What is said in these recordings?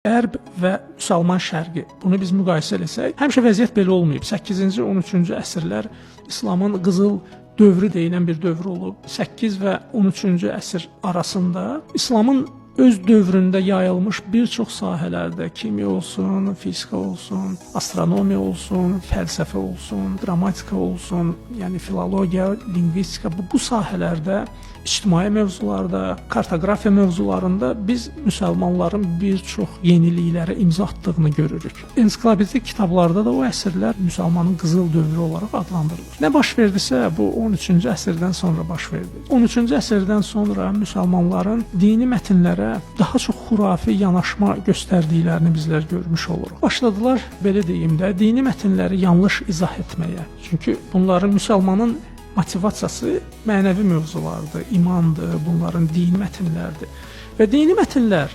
Qərb və müsəlman şərqi bunu biz müqayisə etsək, həmişə vəziyyət belə olmayıb. 8-ci, 13-cü əsrlər İslamın qızıl dövrü deyilən bir dövr olub. 8 və 13-cü əsr arasında İslamın öz dövründə yayılmış bir çox sahələrdə kimya olsun, fizika olsun, astronomiya olsun, fəlsəfə olsun, dramatika olsun, yəni filologiya, lingvistika bu, bu sahələrdə ictimai mövzularda, kartoqrafiya mövzularında biz müsəlmanların bir çox yeniliklərə imza atdığını görürük. Ensiklopedik kitablarda da o əsrlər müsəlmanın qızıl dövrü olaraq adlandırılır. Nə baş verdisə bu 13-cü əsrdən sonra baş verdi. 13-cü əsrdən sonra müsəlmanların dini mətnlərə daha çox xurafi yanaşma göstərdiklərini bizlər görmüş oluruq. Başladılar belə deyim də dini mətnləri yanlış izah etməyə. Çünki bunların müsəlmanın motivasiyası mənəvi mövzulardır, imandır, bunların dini mətnlərdir. Və dini mətnlər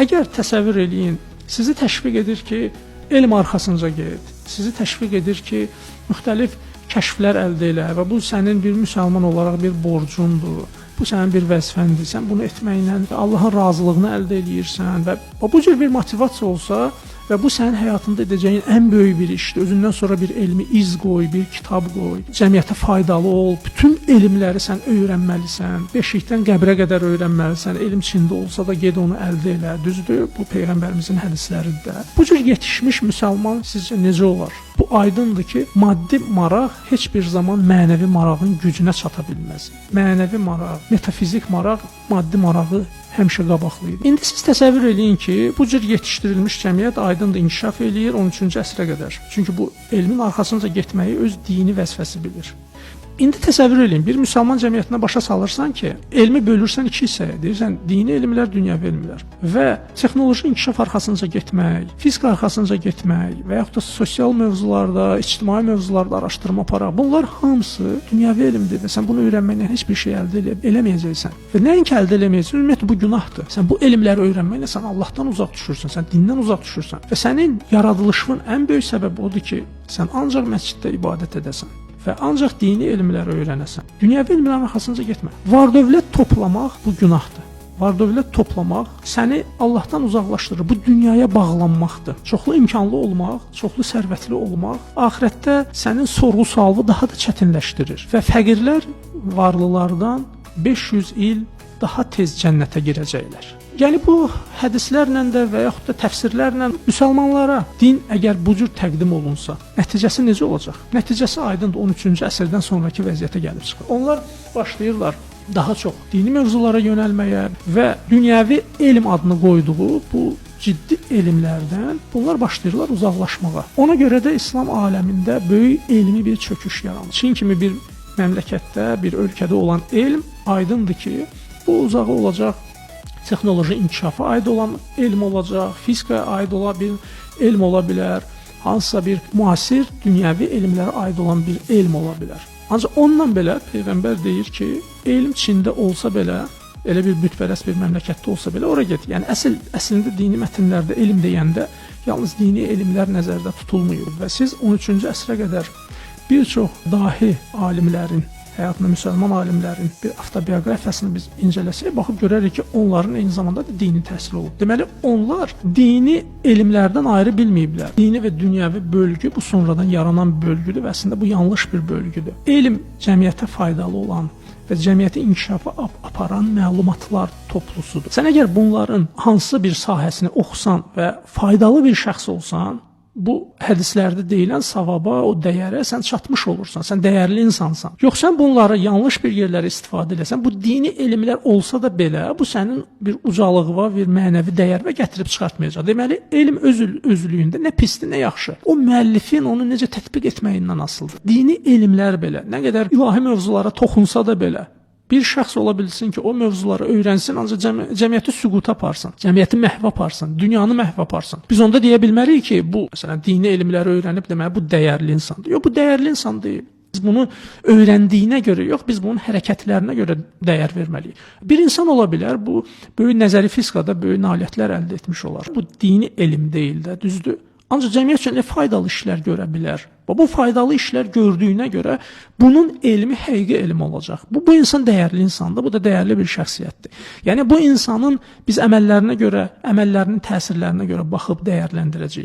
əgər təsəvvür eləyin, sizi təşviq edir ki, elm arxasınca get. Sizi təşviq edir ki, müxtəlif kəşflər əldə elə və bu sənin bir müsəlman olaraq bir borcundur. Bu sənin bir vəzifəndir. Sən bunu etməklə Allahın razılığını əldə eləyirsən və bu cür bir motivasiya olsa, və bu sənin həyatında edəcəyin ən böyük bir işdir. Özündən sonra bir elmi iz qoy, bir kitab qoy. Cəmiyyətə faydalı ol. Bütün elmləri sən öyrənməlisən. Beşikdən qəbrə qədər öyrənməlisən. Elm içində olsa da ged onu əldə elə. Düzdür? Bu peyğəmbərimizin hədisləridir də. Bu cür yetişmiş müsəlman sizcə necə olar? Bu aydındır ki, maddi maraq heç bir zaman mənəvi marağın gücünə çata bilməz. Mənəvi maraq, metafizik maraq maddi marağı həmişə qabaqlayır. İndi siz təsəvvür eləyin ki, bu cür yetişdirilmiş cəmiyyət aydındır inkişaf eləyir 13-cü əsrə qədər. Çünki bu elmin arxasınca getməyi öz dini vəzifəsi bilir. İndi təsəvvür eləyin, bir müsəlman cəmiyyətinə başa salırsan ki, elmi bölürsən iki hissəyə, deyirsən dini elmlər, dünyəvi elmlər və texnoloji inkişaf arxasınca getmək, fizika arxasınca getmək və yaxud da sosial mövzularda, ictimai mövzularda araşdırma aparaq. Bunlar hamısı dünyəvi elmdir və sən bunu öyrənməklə heç bir şey əldə elə eləməyəcəksən. Və nəinki əldə eləməyəcəksən, ümumiyyətlə bu günahdır. Sən bu elmləri öyrənməklə sən Allahdan uzaq düşürsən, sən dindən uzaq düşürsən və sənin yaradılışın ən böyük səbəbi odur ki, sən ancaq məsciddə ibadət edəsən və ancaq dini elmləri öyrənəsən. Dünyəvi elmlərin arxasınca getmə. Var-dövlət toplamaq bu günahdır. Var-dövlət toplamaq səni Allahdan uzaqlaşdırır. Bu dünyaya bağlanmaqdır. Çoxlu imkanlı olmaq, çoxlu sərvətli olmaq axirətdə sənin sorğu-sualını daha da çətinləşdirir və fəqirlər varlılardan 500 il daha tez cənnətə girəcəklər. Yəni bu hədislərlə də və yaxud da təfsirlərlə müsəlmanlara din əgər bu cür təqdim olunsa, nəticəsi necə olacaq? Nəticəsi aydındır 13-cü əsrdən sonrakı vəziyyətə gəlib çıxır. Onlar başlayırlar daha çox dini mövzulara yönəlməyə və dünyəvi elm adını qoyduğu bu ciddi elmlərdən bunlar başlayırlar uzaqlaşmağa. Ona görə də İslam aləmində böyük elmi bir çöküş yaranır. Çin kimi bir məmləkətdə, bir ölkədə olan elm aydındır ki, bu uzağı olacaq texnoloji inkişafa aid olan elm olacaq, fizikaya aid olan bir elm ola bilər, hansısa bir müasir dünyəvi elmlərə aid olan bir elm ola bilər. Ancaq onunla belə peyğəmbər deyir ki, elm Çində olsa belə, elə bir bütpərəst bir məmləkətdə olsa belə ora get. Yəni əsl əslində dini mətnlərdə elm deyəndə yalnız dini elmlər nəzərdə tutulmur və siz 13-cü əsrə qədər bir çox dahi alimlərin həyatında müsəlman alimlərin bir avtobioqrafiyasını biz incələsək, baxıb görərik ki, onların eyni zamanda da dini təhsil olub. Deməli, onlar dini elmlərdən ayrı bilməyiblər. Dini və dünyəvi bölgü bu sonradan yaranan bölgüdür və əslində bu yanlış bir bölgüdür. Elm cəmiyyətə faydalı olan və cəmiyyəti inkişafa ap aparan məlumatlar toplusudur. Sən əgər bunların hansısa bir sahəsini oxusan və faydalı bir şəxs olsan, bu hədislərdə deyilən savaba, o dəyərə sən çatmış olursan. Sən dəyərli insansan. Yox sən bunları yanlış bir yerlərə istifadə eləsən, bu dini elmlər olsa da belə, bu sənin bir ucalığa, bir mənəvi dəyərə gətirib çıxartmayacaq. Deməli, elm öz özlüyündə nə pisdir, nə yaxşı. O müəllifin onu necə tətbiq etməyindən asılıdır. Dini elmlər belə, nə qədər ilahi mövzulara toxunsa da belə, bir şəxs ola bilsin ki, o mövzuları öyrənsin, ancaq cəmi cəmiyyəti süquta aparsın, cəmiyyəti məhv aparsın, dünyanı məhv aparsın. Biz onda deyə bilmərik ki, bu məsələn dini elmləri öyrənib deməli bu dəyərli insandır. Yox, bu dəyərli insan deyil. Biz bunu öyrəndiyinə görə yox, biz bunun hərəkətlərinə görə dəyər verməliyik. Bir insan ola bilər, bu böyük nəzəri fizikada böyük nailiyyətlər əldə etmiş olar. Bu dini elm deyil də, düzdür? Ancaq cəmiyyət üçün nə faydalı işlər görə bilər. Və bu faydalı işlər gördüyünə görə bunun elmi həqiqi elm olacaq. Bu bu insan dəyərli insandır, bu da dəyərli bir şəxsiyyətdir. Yəni bu insanın biz əməllərinə görə, əməllərinin təsirlərinə görə baxıb dəyərləndirəcəyik.